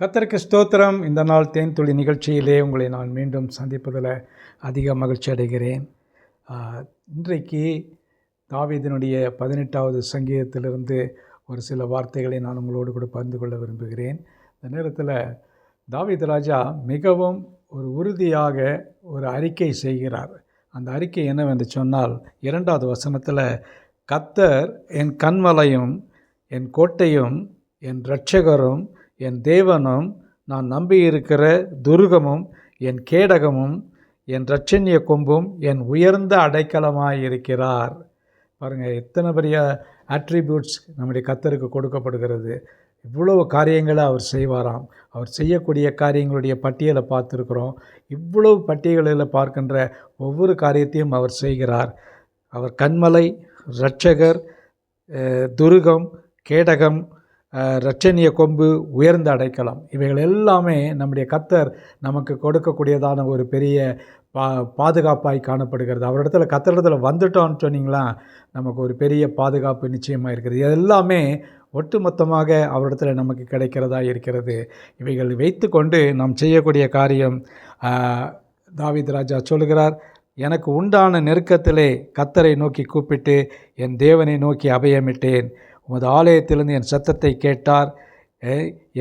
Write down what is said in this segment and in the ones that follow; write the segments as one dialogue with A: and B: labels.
A: கத்தருக்கு ஸ்தோத்திரம். இந்த நாள் தேன் துளி நிகழ்ச்சியிலே உங்களை நான் மீண்டும் சந்திப்பதில் அதிக மகிழ்ச்சி அடைகிறேன். இன்றைக்கு தாவீதினுடைய பதினெட்டாவது சங்கீதத்திலிருந்து ஒரு சில வார்த்தைகளை நான் உங்களோடு கூட பகிர்ந்து கொள்ள விரும்புகிறேன். இந்த நேரத்தில் தாவீத் ராஜா மிகவும் ஒரு உறுதியாக ஒரு அறிக்கை செய்கிறார். அந்த அறிக்கை என்னவென்று சொன்னால் இரண்டாவது வசனத்தில் கத்தர் என் கண்மலையும் என் கோட்டையும் என் இரட்சகரும் என் தேவனும் நான் நம்பியிருக்கிற துருகமும் என் கேடகமும் என் இரட்சண்ய கொம்பும் என் உயர்ந்த அடைக்கலமாயிருக்கிறார். பாருங்கள் எத்தனை பெரிய அட்ரிபியூட்ஸ் நம்முடைய கத்தருக்கு கொடுக்கப்படுகிறது. இவ்வளவு காரியங்களை அவர் செய்வாராம். அவர் செய்யக்கூடிய காரியங்களுடைய பட்டியலை பார்த்துருக்குறோம். இவ்வளவு பட்டியலில் பார்க்கின்ற ஒவ்வொரு காரியத்தையும் அவர் செய்கிறார். அவர் கண்மலை இரட்சகர் துருகம் கேடகம் இரட்சணிய கொம்பு உயர்ந்த அடைக்கலம். இவைகள் எல்லாமே நம்முடைய கத்தர் நமக்கு கொடுக்கக்கூடியதான ஒரு பெரிய பா பாதுகாப்பாய் காணப்படுகிறது. அவரிடத்துல கத்தரிடத்துல வந்துட்டோம்னு சொன்னீங்களா நமக்கு ஒரு பெரிய பாதுகாப்பு நிச்சயமாக இருக்குது. இது எல்லாமே ஒட்டுமொத்தமாக அவரிடத்துல நமக்கு கிடைக்கிறதா இருக்கிறது. இவைகள் வைத்துக்கொண்டு நாம் செய்யக்கூடிய காரியம் தாவித் ராஜா சொல்கிறார் எனக்கு உண்டான நெருக்கத்திலே கத்தரை நோக்கி கூப்பிட்டு என் தேவனை நோக்கி அபயமிட்டேன். உமது ஆலயத்திலிருந்து என் சத்தத்தை கேட்டார்.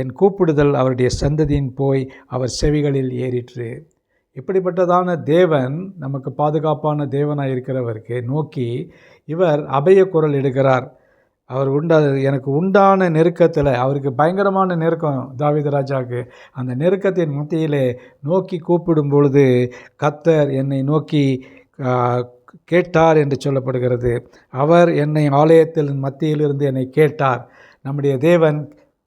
A: என் கூப்பிடுதல் அவருடைய சந்ததியின் போய் அவர் செவிகளில் ஏறிற்று. இப்படிப்பட்டதான தேவன் நமக்கு பாதுகாப்பான தேவனாக இருக்கிறவருக்கு நோக்கி இவர் அபய குரல் இடுகிறார். அவர் உண்டா எனக்கு உண்டான நெருக்கத்தில் அவருக்கு பயங்கரமான நெருக்கம் தாவிதராஜாவுக்கு அந்த நெருக்கத்தின் மத்தியிலே நோக்கி கூப்பிடும் பொழுது கத்தர் என்னை நோக்கி கேட்டார் என்று சொல்லப்படுகிறது. அவர் என்னை ஆலயத்தில் மத்தியிலிருந்து என்னை கேட்டார். நம்முடைய தேவன்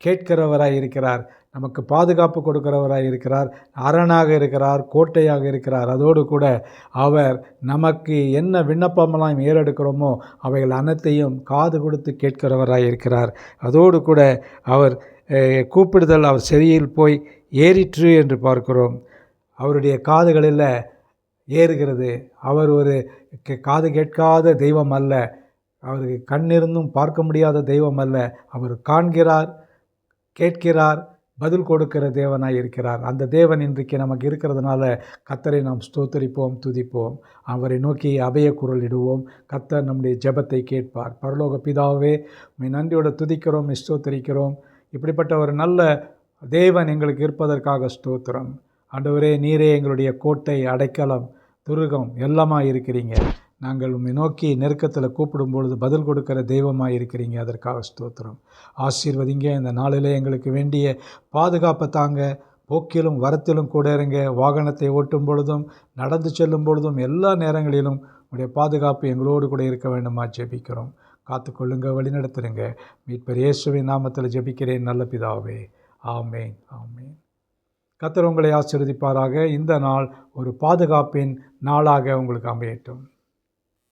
A: கேட்கிறவராய் இருக்கிறார். நமக்கு பாதுகாப்பு கொடுக்கிறவராய் இருக்கிறார். அரணாக இருக்கிறார். கோட்டையாக இருக்கிறார். அதோடு கூட அவர் நமக்கு என்ன விண்ணப்பமெல்லாம் ஏறெடுக்கிறோமோ அவைகள் அனைத்தையும் காது கொடுத்து கேட்கிறவராய் இருக்கிறார். அதோடு கூட அவர் கூப்பிடுதல் அவர் செவியில் போய் ஏறிற்று என்று பார்க்கிறோம். அவருடைய காதுகளில் ஏறுகிறது. அவர் ஒரு கே- காது கேட்காத தெய்வம் அல்ல. அவருக்கு கண்ணிருந்தும் பார்க்க முடியாத தெய்வம் அல்ல. அவர் காண்கிறார் கேட்கிறார் பதில் கொடுக்கிற தேவனாய் இருக்கிறார். அந்த தேவன் இன்றைக்கு நமக்கு இருக்கிறதுனால கத்தரை நாம் ஸ்தோத்தரிப்போம் துதிப்போம். அவரை நோக்கி அபய குரல் இடுவோம் கத்தர் நம்முடைய ஜெபத்தை கேட்பார். பரலோக பிதாவே உம்மை நன்றியோட துதிக்கிறோம் ஸ்தோத்தரிக்கிறோம். இப்படிப்பட்ட ஒரு நல்ல தேவன் எங்களுக்கு இருப்பதற்காக ஸ்தோத்திரம். ஆண்டவரே நீரே எங்களுடைய கோட்டை அடைக்கலம் துருகம் எல்லாமா இருக்கிறீங்க. நாங்கள் உண்மை நோக்கி நெருக்கத்தில் கூப்பிடும் பொழுது பதில் கொடுக்கிற தெய்வமாக இருக்கிறீங்க. அதற்காக ஸ்தோத்திரம். ஆசீர்வதிங்க இந்த நாளிலே எங்களுக்கு வேண்டிய பாதுகாப்பை தாங்க. போக்கிலும் வரத்திலும் கூட இருங்க. வாகனத்தை ஓட்டும் பொழுதும் நடந்து செல்லும் பொழுதும் எல்லா நேரங்களிலும் உடைய பாதுகாப்பு எங்களோடு கூட இருக்க வேண்டுமா ஜெபிக்கிறோம். காத்துக்கொள்ளுங்க வழிநடத்துருங்க மீட்பர் இயேசுவின் நாமத்தில் ஜெபிக்கிறேன். நல்ல பிதாவே. ஆமேன் ஆமேன். கத்தர் உங்களை ஆசீர்வதிப்பாராக. இந்த நாள் ஒரு பாதுகாப்பின் நாளாக உங்களுக்கு அமையட்டும்.